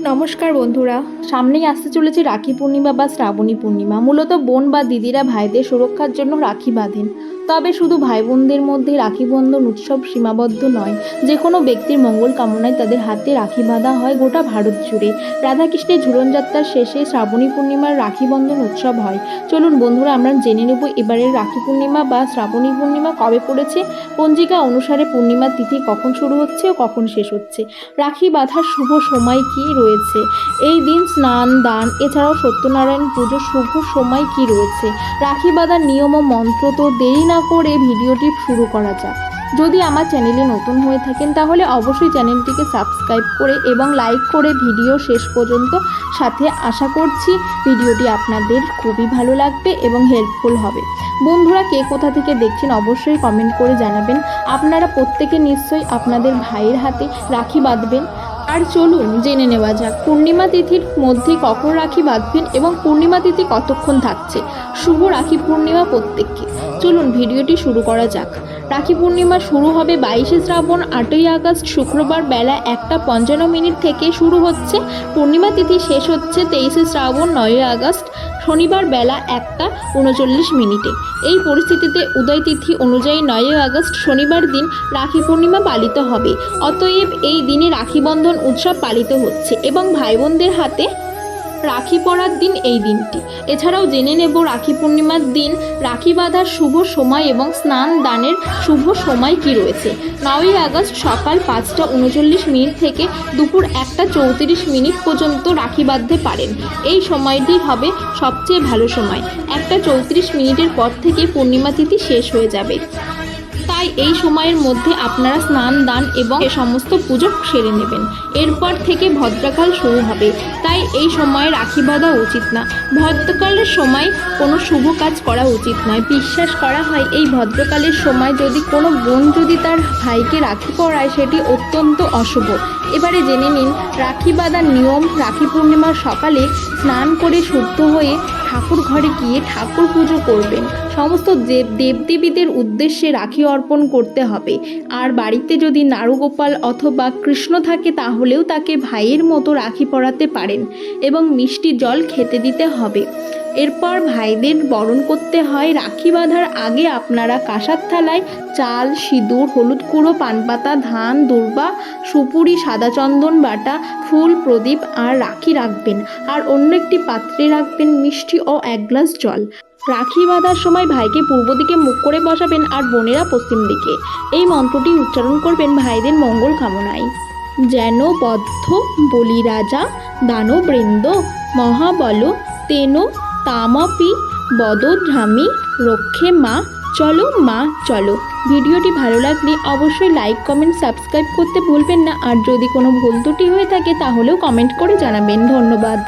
নমস্কার বন্ধুরা, সামনেই আসতে চলেছে রাখি পূর্ণিমা বা শ্রাবণী পূর্ণিমা। মূলত বোন বা দিদিরা ভাইদের সুরক্ষার জন্য রাখি বাঁধেন। তবে শুধু ভাই বোনদের মধ্যে রাখি বন্ধন উৎসব সীমাবদ্ধ নয় যে কোনো ব্যক্তির মঙ্গল কামনায় তাদের হাতে রাখি বাঁধা হয় গোটা ভারত জুড়ে। রাধাকৃষ্ণের ঝুলনযাত্রার শেষে শ্রাবণী পূর্ণিমার রাখি বন্ধন উৎসব হয়। চলুন বন্ধুরা, আমরা জেনে নেব এবারের রাখি পূর্ণিমা বা শ্রাবণী পূর্ণিমা কবে পড়েছে, পঞ্জিকা অনুসারে পূর্ণিমার তিথি কখন শুরু হচ্ছে ও কখন শেষ হচ্ছে, রাখি বাঁধার শুভ সময় কি রয়েছে, এই দিন স্নান, দান, এছাড়াও সত্যনারায়ণ পুজোর শুভ সময় কি রয়েছে, রাখি বাঁধার নিয়ম ও মন্ত্র তো দেরি না করে ভিডিওটি শুরু করা যাক। যদি আমার চ্যানেলে নতুন হয়ে থাকেন, তাহলে অবশ্যই চ্যানেলটিকে সাবস্ক্রাইব করে এবং লাইক করে ভিডিও শেষ পর্যন্ত সাথে আশা করছি ভিডিওটি আপনাদের খুবই ভালো লাগবে এবং হেল্পফুল হবে। বন্ধুরা, কে কোথা থেকে দেখছেন অবশ্যই কমেন্ট করে জানাবেন। আপনারা প্রত্যেকে নিশ্চয়ই আপনাদের ভাইয়ের হাতে রাখি বাঁধবেন। আর চলুন জেনে নেওয়া যাক, পূর্ণিমা তিথির মধ্যে কখন রাখি বাঁধবেন এবং পূর্ণিমা তিথি কতক্ষণ থাকছে? শুভ রাখি পূর্ণিমা প্রত্যেককে। চলুন ভিডিওটি শুরু করা যাক। রাখি পূর্ণিমা শুরু হবে বাইশে শ্রাবণ, আটই আগস্ট, শুক্রবার বেলা একটা পঞ্চান্ন মিনিট থেকে শুরু হচ্ছে। পূর্ণিমা তিথি শেষ হচ্ছে তেইশে শ্রাবণ, নয়ই আগস্ট। শনিবার বেলা একটা উনচল্লিশ মিনিটে। এই পরিস্থিতিতে উদয় তিথি অনুযায়ী নয়ই আগস্ট শনিবার দিন রাখি পূর্ণিমা পালিত হবে। অতএব এই দিনে রাখি বন্ধন উৎসব পালিত হচ্ছে এবং ভাই বোনদের হাতে রাখি পরার দিন এই দিনটি। এছাড়াও জেনে নেব রাখি পূর্ণিমার দিন, রাখি বাঁধার শুভ সময় এবং স্নান দানের শুভ সময় কি রয়েছে। নয়ই আগস্ট সকাল পাঁচটা উনচল্লিশ মিনিট থেকে দুপুর একটা চৌত্রিশ মিনিট পর্যন্ত রাখি বাঁধতে পারেন। এই সময়টি হবে সবচেয়ে ভালো সময়। একটা চৌত্রিশ মিনিটের পর থেকে পূর্ণিমা তিথি শেষ হয়ে যাবে। তাই এই সময়ের মধ্যে আপনারা স্নান, দান এবং এ সমস্ত পুজো সেরে নেবেন। এরপর থেকে ভদ্রকাল শুরু হবে। তাই এই সময়ে রাখি বাঁধা উচিত না। ভদ্রকালের সময় কোনো শুভ কাজ করা উচিত নয়। বিশ্বাস করা হয়, এই ভদ্রকালের সময় যদি কোনো বোন যদি তার ভাইকে রাখি পরায়, সেটি অত্যন্ত অশুভ। এবারে জেনে নিন, রাখি বাঁধার নিয়ম, রাখি পূর্ণিমার সকালে স্নান করে শুদ্ধ হয়ে ঠাকুর ঘরে গিয়ে ঠাকুর পুজো করবেন। সমস্ত দেব দেবদেবীদের উদ্দেশ্যে রাখি অর্পণ করতে হবে। আর বাড়িতে যদি নারুগোপাল অথবা কৃষ্ণ থাকে তাহলেও তাকে ভাইয়ের মতো রাখি পরাতে পারেন এবং মিষ্টি জল খেতে দিতে হবে। এরপর ভাইদের বরণ করতে হয় রাখি বাঁধার আগে আপনারা কাঁসার থালায় চাল, সিঁদুর, হলুদ কুড়ো পানপাতা, ধান, দুর্বা, সুপুরি, সাদা চন্দন বাটা, ফুল, প্রদীপ আর রাখি রাখবেন। আর অন্য একটি পাত্রে রাখবেন মিষ্টি ও এক গ্লাস জল। রাখি বাঁধার সময় ভাইকে পূর্ব দিকে মুখ করে বসাবেন আর বোনেরা পশ্চিম দিকে। এই মন্ত্রটি উচ্চারণ করবেন ভাইদের মঙ্গল কামনায়। যেন বদ্ধ বলি রাজা দানবৃন্দ মহাবল, তেন তামপি বদধ্রামি রক্ষে মা, চলো মা, চলো। ভিডিওটি ভালো লাগলে অবশ্যই লাইক কমেন্ট সাবস্ক্রাইব করতে ভুলবেন না। আর যদি কোনো ভুল ত্রুটি হয়ে থাকে তাহলেও কমেন্ট করে জানাবেন। ধন্যবাদ।